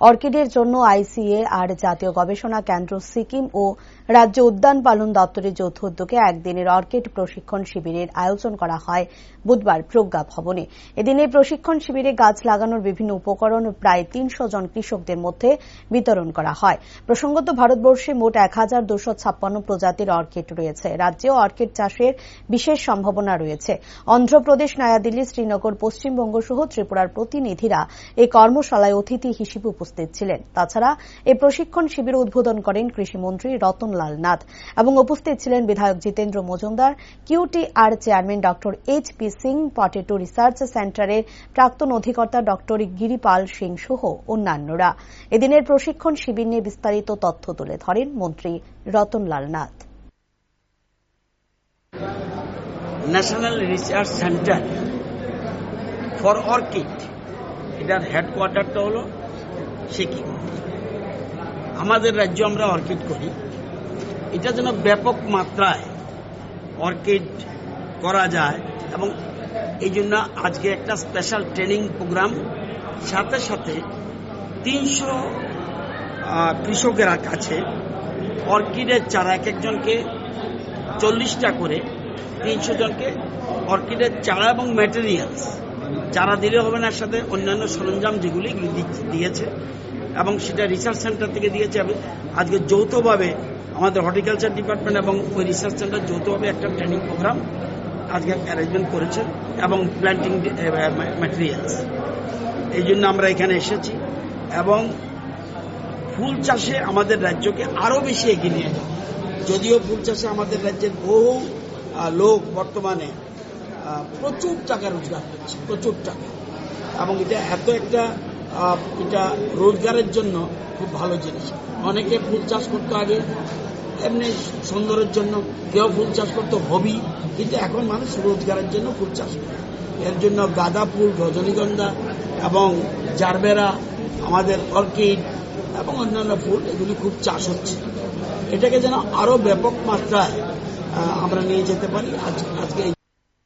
অর্কিডের জন্য আইসিএ আর জাতীয় গবেষণা কেন্দ্র সিকিম ও রাজ্য উদ্যান পালন দপ্তরের যৌথ উদ্যোগে একদিনের অর্কিড প্রশিক্ষণ শিবিরের আয়োজন করা হয় বুধবার প্রজ্ঞা ভবনে। এদিনের প্রশিক্ষণ শিবিরে গাছ লাগানোর বিভিন্ন উপকরণ প্রায় তিনশো জন কৃষকদের মধ্যে বিতরণ করা হয়। প্রসঙ্গত, ভারতবর্ষে মোট এক হাজার দুশো ছাপ্পান্ন প্রজাতির অর্কিড রয়েছে। রাজ্যেও অর্কিড চাষের বিশেষ সম্ভাবনা রয়েছে। অন্ধ্রপ্রদেশ, নয়াদিল্লি, শ্রীনগর, পশ্চিমবঙ্গ সহ ত্রিপুরার প্রতিনিধিরা এই কর্মশালায় অতিথি হিসেবে উপস্থিত ছিলেন। তাছাড়া এই প্রশিক্ষণ শিবির উদ্বোধন করেন কৃষিমন্ত্রী রতনলাল নাথ এবং উপস্থিত ছিলেন বিধায়ক Jitendra Majumdar QTR chairman Dr H P Singh, potato research সেন্টারের প্রাক্তন অধিকর্তা ড গিরিপাল সিং সহ অন্যান্যরা। এদিনের প্রশিক্ষণ শিবির নিয়ে বিস্তারিত তথ্য তুলে ধরেন মন্ত্রী Ratanlal Nath. National research centre for orchid. এটার হেডকোয়ার্টারটা হলো সিকিম আমাদের রাজ্য আমরা অর্কিড করি। এটা যেন ব্যাপক মাত্রায় অর্কিড করা যায় এবং এই জন্য আজকে একটা স্পেশাল ট্রেনিং প্রোগ্রাম সাথে সাথে তিনশো কৃষকেরা কাছে অর্কিডের চারা এক একজনকে চল্লিশটা করে, তিনশো জনকে অর্কিডের চারা এবং ম্যাটেরিয়ালস চারা দিলে হবে না সাথে অন্যান্য সরঞ্জাম যেগুলি দিয়েছে এবং সেটা রিসার্চ সেন্টার থেকে দিয়েছে। এবং আজকে যৌথভাবে আমাদের হর্টিকালচার ডিপার্টমেন্ট এবং ওই রিসার্চ সেন্টার যৌথভাবে একটা ট্রেনিং প্রোগ্রাম আজকে অ্যারেঞ্জমেন্ট করেছে এবং প্ল্যান্টিং ম্যাটেরিয়ালস এই জন্য আমরা এখানে এসেছি এবং ফুল চাষে আমাদের রাজ্যকে আরও বেশি এগিয়ে নিয়ে যাবে। যদিও ফুল চাষে আমাদের রাজ্যের বহু লোক বর্তমানে প্রচুর টাকা রোজগার করছে প্রচুর টাকা। এবং এটা এত একটা এটা রোজগারের জন্য খুব ভালো জিনিস। অনেকে ফুল চাষ করতো আগে, এমনি সুন্দরের জন্য কেউ ফুল চাষ করতো, হবি, কিন্তু এখন মানুষ রোজগারের জন্য ফুল চাষ করে। এর জন্য গাঁদা ফুল, রজনীগন্ধা এবং জারবেরা, আমাদের অর্কিড এবং অন্যান্য ফুল, এগুলি খুব চাষ হচ্ছে। এটাকে যেন আরও ব্যাপক মাত্রায় আমরা নিয়ে যেতে পারি। আজকে